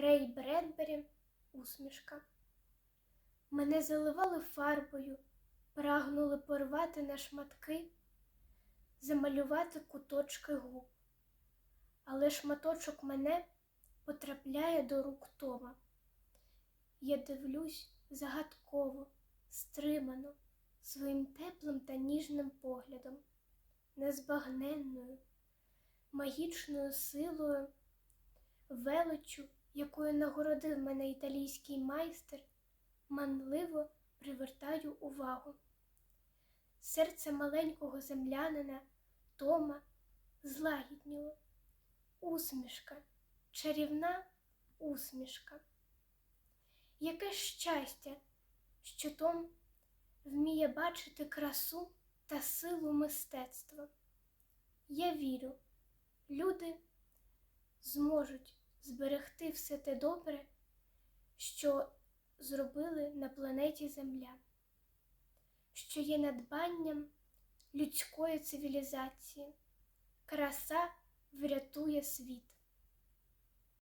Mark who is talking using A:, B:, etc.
A: Рей Бредбері усмішка. Мене заливали фарбою, прагнули порвати на шматки, замалювати куточки губ. Але шматочок мене потрапляє до рук Тома. Я дивлюсь загадково, стримано, своїм теплим та ніжним поглядом, незбагненною, магічною силою, величчю, якою нагородив мене італійський майстер, манливо привертаю увагу. Серце маленького землянина Тома злагідніло. Усмішка, чарівна усмішка. Яке щастя, що Том вміє бачити красу та силу мистецтва. Я вірю, люди зможуть зберегти все те добре, що зробили на планеті Земля, що є надбанням людської цивілізації. Краса врятує світ.